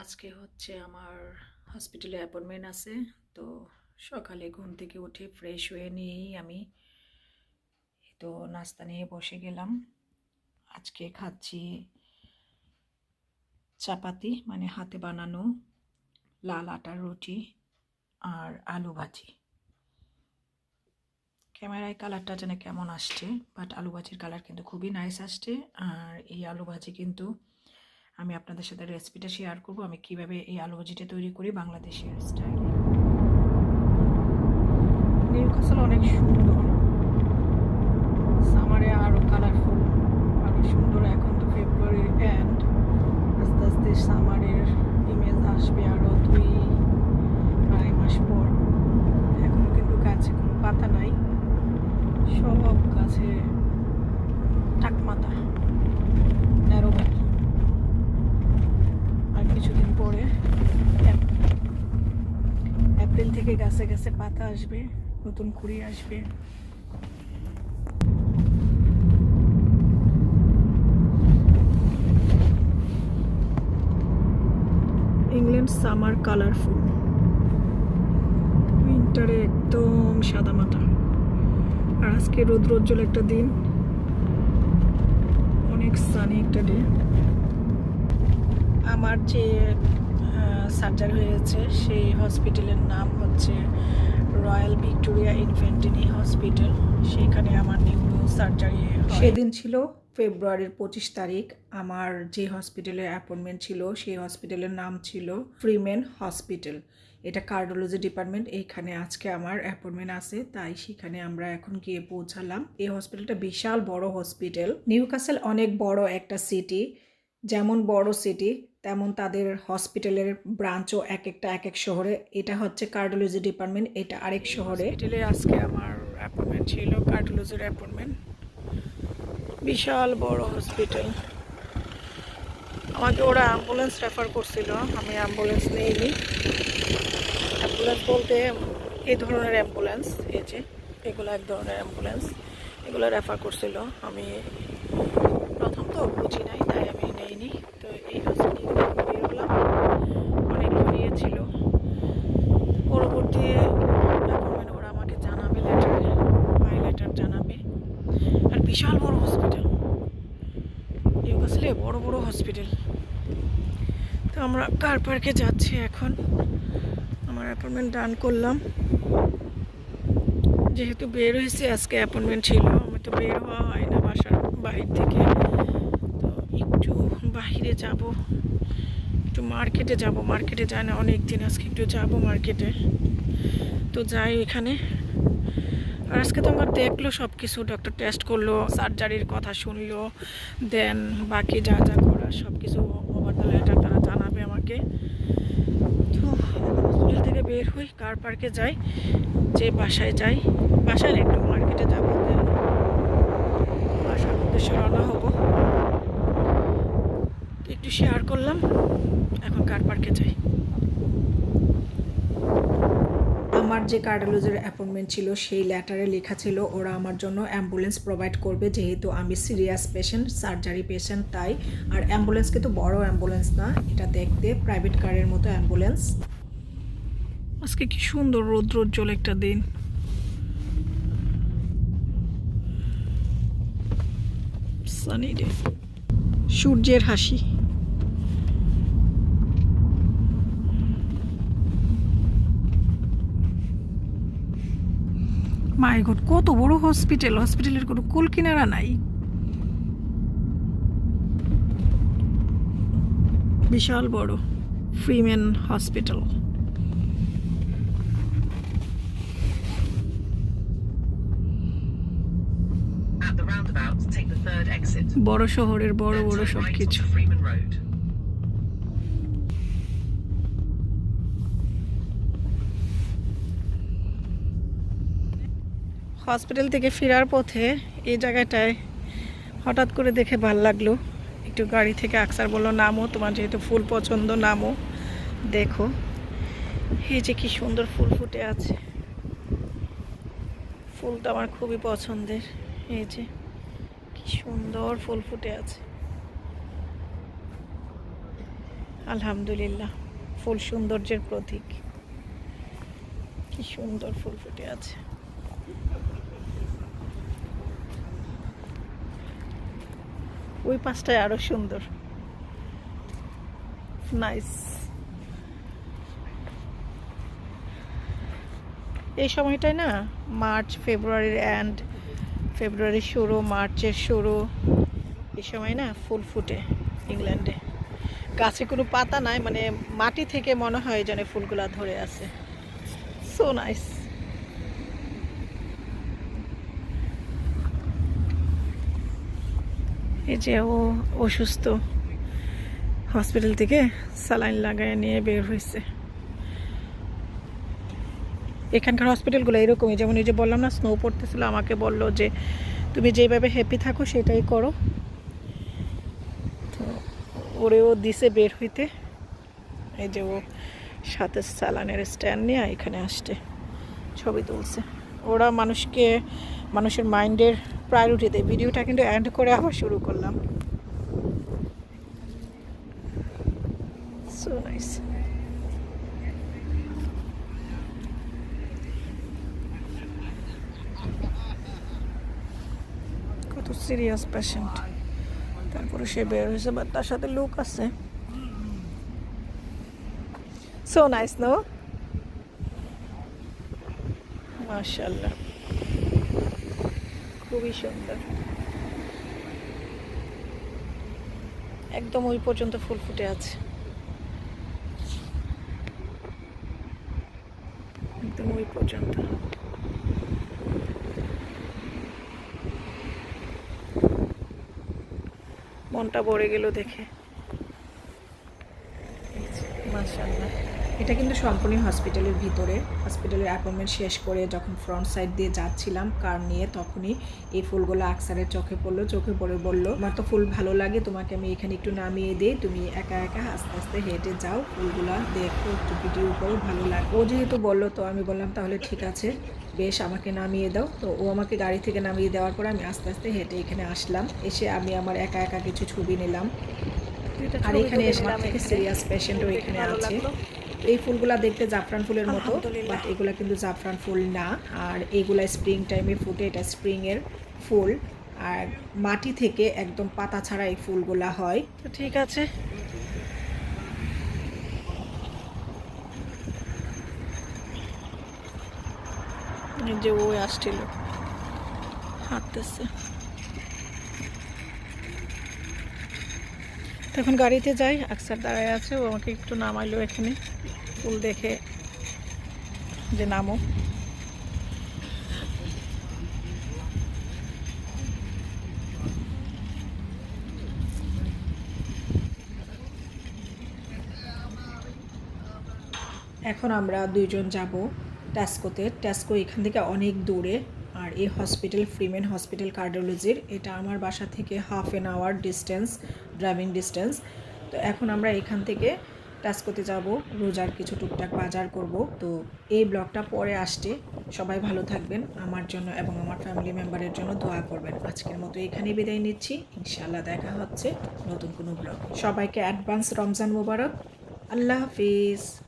আজকে হচ্ছে আমার হসপিটালে অ্যাপয়েন্টমেন্ট আছে। তো সকালে ঘুম থেকে উঠে ফ্রেশ হয়ে নিয়েই আমি তো নাস্তা নিয়ে বসে গেলাম। আজকে খাচ্ছি চাপাতি মানে হাতে বানানো লাল আটার রুটি আর আলু ভাজি। ক্যামেরায় কালারটা যেন কেমন আসছে বাট আলু ভাজির কালার কিন্তু খুবই নাইস আসছে। আর এই আলু ভাজি কিন্তু আমি আপনাদের সাথে রেসিপিটা শেয়ার করব। আমি কীভাবে এই আলু ভাজিটা তৈরি করি বাংলাদেশের স্টাইলে নিউকাসল অনেক সুন্দর। সামারে আরও কালারফুল আরও সুন্দর। এখন তো ফেব্রুয়ারির এন্ড আস্তে আস্তে সামারের ইমেজ আসবে আরও দুই, আড়াই মাস পর। এখনও কিন্তু গাছে কোনো পাতা নাই। সব গাছে টাকমাতা। থেকে গাছে গাছে পাতা আসবে, নতুন কুড়ি আসবে। ইংল্যান্ড সামার কালারফুল উইন্টারে একদম সাদা মাথা। আর আজকে রৌদ্রোজ্জ্বল একটা দিন। অনেক সানি একটা ডে আমার যে সার্জারি হয়েছে, সেই হসপিটালের নাম হচ্ছে রয়্যাল ভিক্টোরিয়া ইনফেন্টিনি হসপিটাল সেখানে আমার নিউরো সার্জারি সেদিন ছিল ফেব্রুয়ারির পঁচিশ তারিখ। আমার যে হসপিটালে অ্যাপয়েন্টমেন্ট ছিল, সেই হসপিটালের নাম ছিল ফ্রিমেন হসপিটাল এটা কার্ডিওলজি ডিপার্টমেন্ট এইখানে আজকে আমার অ্যাপয়েন্টমেন্ট আছে, তাই সেখানে আমরা এখন গিয়ে পৌঁছালাম। এই হসপিটালটা বিশাল বড় হসপিটাল নিউকাসেল অনেক বড় একটা সিটি যেমন বড় সিটি তেমন তাদের হসপিটালের ব্রাঞ্চও এক একটা এক এক শহরে। এটা হচ্ছে কার্ডিওলজি ডিপার্টমেন্ট এটা আরেক শহরে। হসপিটালে আজকে আমার অ্যাপয়েন্টমেন্ট ছিল কার্ডিওলজির অ্যাপয়েন্টমেন্ট বিশাল বড় হসপিটাল আমাকে ওরা অ্যাম্বুলেন্স রেফার করছিল আমি অ্যাম্বুলেন্স নিইনি। অ্যাম্বুলেন্স বলতে এই ধরনের অ্যাম্বুলেন্স এই যে এগুলো এক ধরনের অ্যাম্বুলেন্স এগুলো রেফার করছিল। আমি প্রথম তো বুঝি নাই তাই আমি নেইনি তো এই হসপিটাল বেরোলাম অনেক ছিল পরবর্তী অ্যাপয়েন্টমেন্ট ওরা আমাকে জানাবে লেটারে বাই লেটার জানাবে আর বিশাল বড় হসপিটাল নিউকাসলে বড় বড় হসপিটাল তো আমরা কার পার্কে যাচ্ছি এখন? আমার অ্যাপয়েন্টমেন্ট ডান করলাম। যেহেতু বের হয়েছে, আজকে অ্যাপয়েন্টমেন্ট ছিল। আমি তো বের হওয়া হয় না বাসার বাহির থেকে। তো একটু বাহিরে যাব। একটু মার্কেটে যাব। মার্কেটে যায় না অনেক দিন আজকে একটু যাব মার্কেটে তো যাই এখানে আর আজকে তো আমার দেখল সব কিছু ডক্টর টেস্ট করল সার্জারির কথা শুনলো। দেন বাকি যা যা করার সব কিছু ওভার তারা জানাবে আমাকে তো হসপিটাল থেকে বের হই কার পার্কে যাই, যে বাসায় যাই বাসায় একটু মার্কেটে যাব। বাসার উদ্দেশ্যে রওনা হব। একটু শেয়ার করলাম, এখন কার পার্কে যাই। আমার যে কার্ডিওলজির অ্যাপয়েন্টমেন্ট ছিল, সেই লেটারে লেখা ছিল, ওরা আমার জন্য অ্যাম্বুলেন্স প্রোভাইড করবে, যেহেতু আমি সিরিয়াস পেশেন্ট সার্জারি পেশেন্ট তাই। আর অ্যাম্বুলেন্স কিন্তু বড় অ্যাম্বুলেন্স না, এটা দেখতে প্রাইভেট কারের মতো অ্যাম্বুলেন্স আজকে কি সুন্দর রৌদ্রোজ্জ্বল একটা দিন। সানি ডে সূর্যের হাসি। মাই গড, কত বড় হসপিটাল হসপিটালের কোনো কুল কিনারা নাই। বিশাল বড় ফ্রিম্যান হসপিটাল বড় শহরের বড় বড় সব কিছু. হসপিটাল থেকে ফেরার পথে এই জায়গাটায় হঠাৎ করে দেখে ভালো লাগল। একটু গাড়ি থেকে আকসার বলল নামো তোমার যেহেতু ফুল পছন্দ নামো। দেখো এই যে কি সুন্দর ফুল ফুটে আছে। ফুলটা আমার খুবই পছন্দের। এই যে, কি সুন্দর ফুল ফুটে আছে। আলহামদুলিল্লাহ, ফুল সৌন্দর্যের প্রতীক। কি সুন্দর ফুল ফুটে আছে। ওই পাশটায় আরও সুন্দর। নাইস এই সময়টায় না, মার্চ, ফেব্রুয়ারির এন্ড ফেব্রুয়ারির শুরু, মার্চের শুরু, এই সময় না ফুল ফুটে ইংল্যান্ডে। গাছে কোনো পাতা নাই মানে মাটি থেকে মনে হয় যেন ফুলগুলা ধরে আছে। সো নাইস এই যে ও অসুস্থ। হসপিটাল থেকে স্যালাইন লাগায় নিয়ে বের হয়েছে। এখানকার হসপিটালগুলো এরকমই। যেমন এই যে বললাম না স্নো পড়তেছিল, আমাকে বলল যে তুমি যেভাবে হ্যাপি থাকো সেটাই করো। তো ওরেও দিছে বের হইতে। এই যে ও সাথে স্যালানের স্ট্যান্ড নিয়ে এখানে আসছে, ছবি তুলছে। ওরা মানুষকে, মানুষের মাইন্ডের প্রায়োরিটি দেয়। ভিডিওটা কিন্তু অ্যান্ড করে আবার শুরু করলাম। সো নাইস কত সিরিয়াস পেশেন্ট তারপরে সে বের হয়েছে বাট তার সাথে লোক আছে। সো নাইস নো মাশাল্লাহ খুবই সুন্দর। একদম ওই পর্যন্ত ফুল ফুটে আছে। একদম ওই পর্যন্ত। মনটা ভরে গেল দেখে। মাশাল্লাহ এটা কিন্তু সম্পূর্ণ হসপিটালের ভিতরে। হসপিটালের অ্যাপয়েন্টমেন্ট শেষ করে যখন ফ্রন্ট সাইড দিয়ে যাচ্ছিলাম কার নিয়ে তখনই এই ফুলগুলো আকসারের চোখে পড়ল চোখে পড়ে বলল আমার তো ফুল ভালো লাগে তোমাকে আমি এখানে একটু নামিয়ে দিই তুমি একা একা আস্তে আস্তে হেঁটে যাও ফুলগুলা দেখো একটু ভিডিও করো ভালো লাগে ও যেহেতু বলল তো আমি বললাম তাহলে ঠিক আছে বেশ আমাকে নামিয়ে দাও। তো ও আমাকে গাড়ি থেকে নামিয়ে দেওয়ার পর আমি আস্তে আস্তে হেঁটে এখানে আসলাম। এসে আমি আমার একা একা কিছু ছবি নিলাম। আর এখানে এসে আমার থেকে সিরিয়াস পেশেন্টও এখানে আছে। এই ফুলগুলা দেখতে জাফরান ফুলের মতো বাট এগুলা কিন্তু জাফরান ফুল না। আর এগুলা স্প্রিং টাইমে ফুটে এটা স্প্রিং এর ফুল। আর মাটি থেকে একদম পাতা ছাড়া এই ফুলগুলা হয়। তো ঠিক আছে। যে ওই আসছিল। হাঁটতেছে। তখন গাড়িতে যাই, আকসার দাঁড়ায় আছে, ও আমাকে একটু নামাইলো এখানে। ফুল দেখে যে নামো। এখন আমরা দুইজন যাব ট্যাস্কোতে ট্যাস্কো এখান থেকে অনেক দূরে। আর এই হসপিটাল ফ্রিমেন হসপিটাল কার্ডিওলজির এটা আমার বাসা থেকে half an hour distance driving distance তো এখন আমরা এখান থেকে টাস্কোতে যাব, রোজার কিছু টুকটাক বাজার করব। তো এই ব্লগটা পরে আসছে। সবাই ভালো থাকবেন, আমার জন্য এবং আমার ফ্যামিলি মেম্বারের জন্য দোয়া করবেন। আজকের মতো এখানেই বিদায় নিচ্ছি। ইনশাআল্লাহ দেখা হচ্ছে নতুন কোনো ব্লগ। সবাইকে অ্যাডভান্স রমজান মোবারক। আল্লাহ হাফিজ।